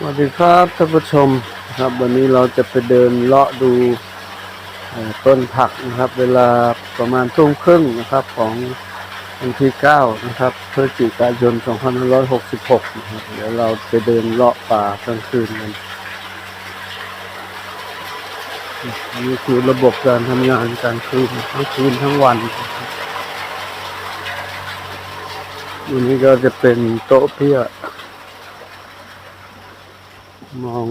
สวัสดีครับท่านผู้ชมครับวันนี้เราจะไปเดินเลาะดูต้นผักนะครับ เวลาประมาณทุ่มครึ่งนะครับของวันที่ 9 นะครับพฤศจิกายน 2566 นะครับ เดี๋ยวเราไปเดินเลาะป่ากลางคืนกันนี่คือระบบการทำงานกลางคืนทั้งคืนทั้งวันวันนี้ก็จะเป็นโต๊ะเพีย มอง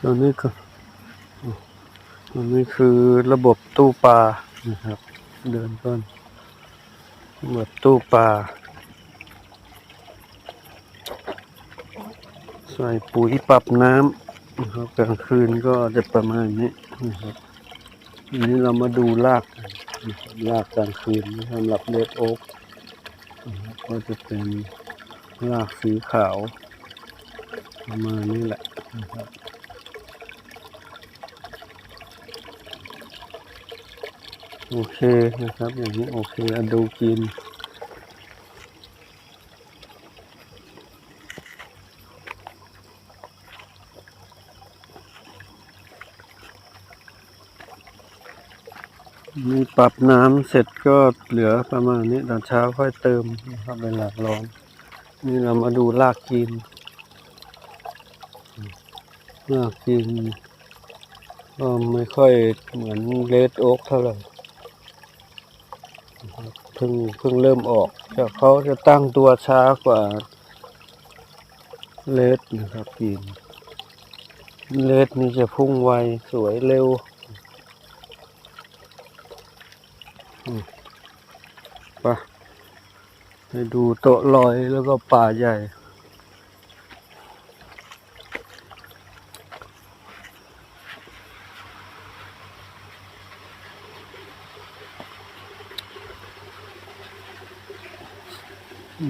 ตอนนี้ก็ตอนนี้คือระบบตู้ปลานะครับ เดินต้นระบบตู้ปลาใส่ปุ๋ยปรับน้ำนะครับกลางคืนก็จะประมาณนี้นะครับ นี้เรามาดูรากนะครับรากกลางคืนสำหรับเลดโอ๊กก็จะเป็นรากสีขาว ประมาณนี้แหละนะครับโอเคนะครับ อย่างนี้โอเคอดูกิน ปรับน้ำเสร็จก็เหลือประมาณนี้ตอนเช้าค่อยเติมนะครับเวลาร้อน นี่เรามาดูรากกินรากกินก็ไม่ค่อยเหมือนเลดโอ๊กเท่าไหร่เพิ่งเพิ่งเริ่มออกแต่เขาจะตั้งตัวช้ากว่าเลดนะครับกินเลดนี่จะพุ่งไวสวยเร็ว ไปให้ดูโต๊ะลอยแล้วก็ป่าใหญ่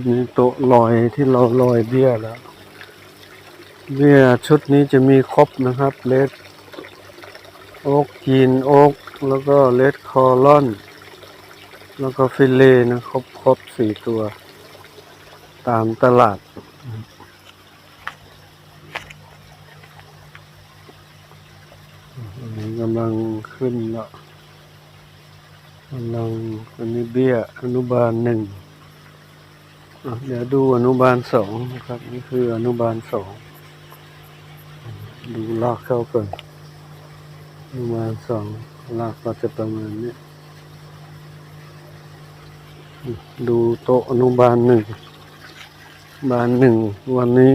นี่โต๊ะลอยที่เราลอยเบี้ยแล้ว เบี้ยชุดนี้จะมีครบนะครับเลดโอ๊กกีนโอ๊กแล้วก็เลดคอลอน แล้วก็ฟิลเล่นะครบครบสี่ตัว ตามตลาดอันนี้กำลังขึ้นแล้วกำลังอันนี้เบี้ยอนุบาลหนึ่งเดี๋ยวดูอนุบาลสองนะครับ นี่คืออนุบาลสองดูลากเข้าก่อนอนุบาลสองลากก็จะประมาณนี้ ดูโต๊ะอนุบาลหนึ่ง บานหนึ่ง วันนี้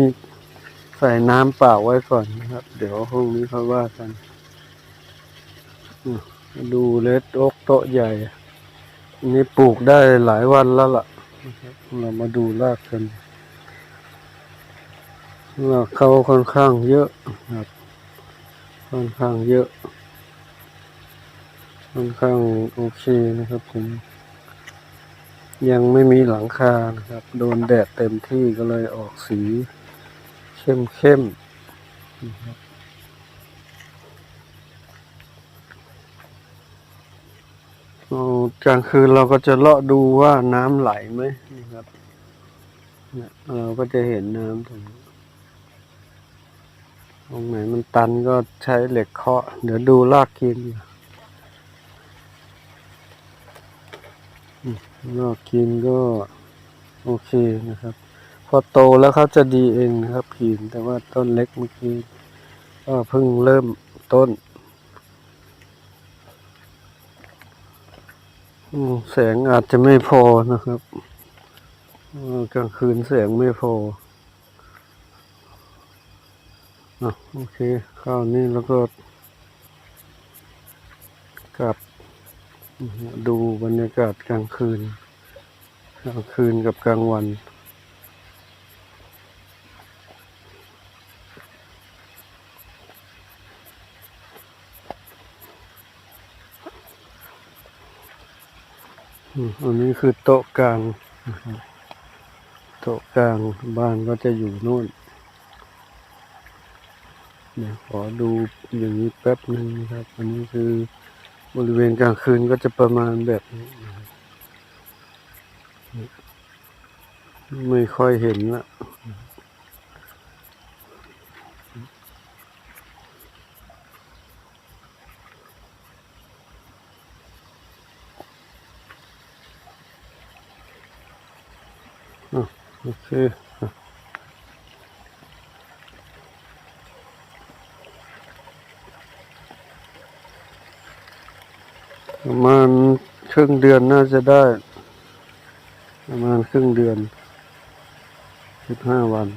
ใส่น้ำเปล่าไว้ก่อนนะครับ เดี๋ยวพรุ่งนี้เขาว่ากันดูเลดอกโต๊ะใหญ่อันนี้ปลูกได้หลายวันแล้วล่ะนะเรามาดูรากกันรากเขาค่อนข้างเยอะนะครับ ค่อนข้างเยอะ ค่อนข้างโอเคนะครับผม ยังไม่มีหลังคานะครับ โดนแดดเต็มที่ก็เลยออกสีเข้มเข้มๆนะครับกลางคืนเราก็จะเลาะดูว่าน้ำไหลไหมนะครับเราก็จะเห็นน้ำตรงตรงไหนมันตันก็ใช้เหล็กเคาะ เดี๋ยวดูลากกินลอ ก็กินก็โอเคนะครับ พอโตแล้วเขาจะดีเองนะครับผินแต่ว่าต้นเล็กเมื่อกี้ก็เพิ่งเริ่มต้นแสงอาจจะไม่พอนะครับกลางคืนแสงไม่พอโอเคข้าวนี้แล้วก็กลับ ดูบรรยากาศกลางคืน กลางคืนกับกลางวัน อันนี้คือโต๊ะกลาง โต๊ะกลางบ้านก็จะอยู่โน่น เดี๋ยวขอดูอย่างนี้แป๊บหนึ่งนะครับ อันนี้คือ บริเวณกลางคืนก็จะประมาณแบบนี้ไม่ค่อยเห็นละโอเคอะ ประมาณครึ่งเดือนน่าจะได้ ประมาณครึ่งเดือนสิบห้าวัน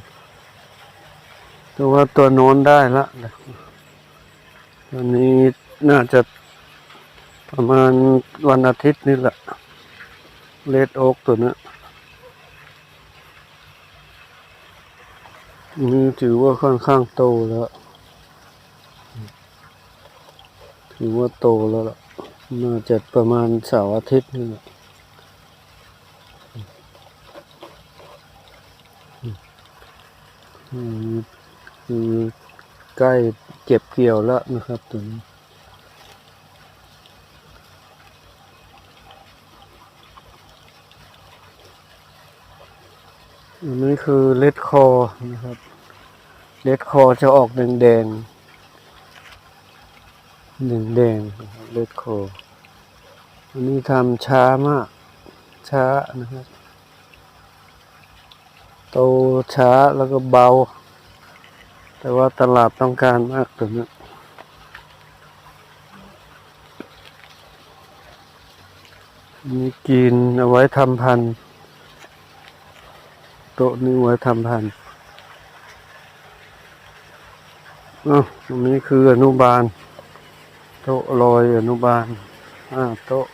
แต่ว่าตัวโน้นได้ละตอนนี้น่าจะประมาณวันอาทิตย์นี่แหละเลดโอ๊กตัวนี้นี่ถือว่าค่อนข้างโตแล้ว ถือว่าโตแล้วล่ะ น่าจะประมาณเสาร์อาทิตย์นี่แหละอืมคือใกล้เก็บเกี่ยวแล้วนะครับตัวนี้อันนี้คือเลดคอนะครับเลดคอจะออกแดงแดง แดงแดงเลดคออันนี้ทำช้ามาก ช้านะครับ โตช้าแล้วก็เบา แต่ว่าตลาดต้องการมากตัวนี้มีกินเอาไว้ทำพันโต๊ะนี้ไว้ทำพันธุ์อ้าวตรงนี้คืออนุบาล โต๊ะลอยอนุบาลห้าโต๊ะ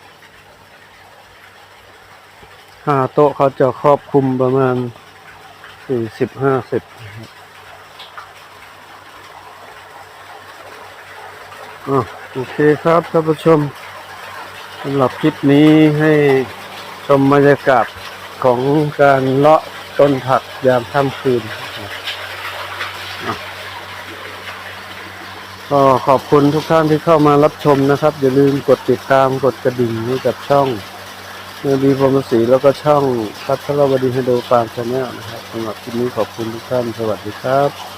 ห้าโต๊ะเขาจะครอบคลุมประมาณสี่สิบห้าสิบอะโอเคครับท่านผู้ชมสำหรับคลิปนี้ให้ชมบรรยากาศของการเลาะต้นผักยามค่ำคืนนะครับอะ ก็ขอบคุณทุกท่านที่เข้ามารับชมนะครับ อย่าลืมกดติดตามกดกระดิ่งให้กับช่องเมื่อดีพรมศรีแล้วก็ช่องพัทรวดีไฮโดฟาร์มชาแนลนะครับสำหรับคลิปนี้ขอบคุณทุกท่านสวัสดีครับ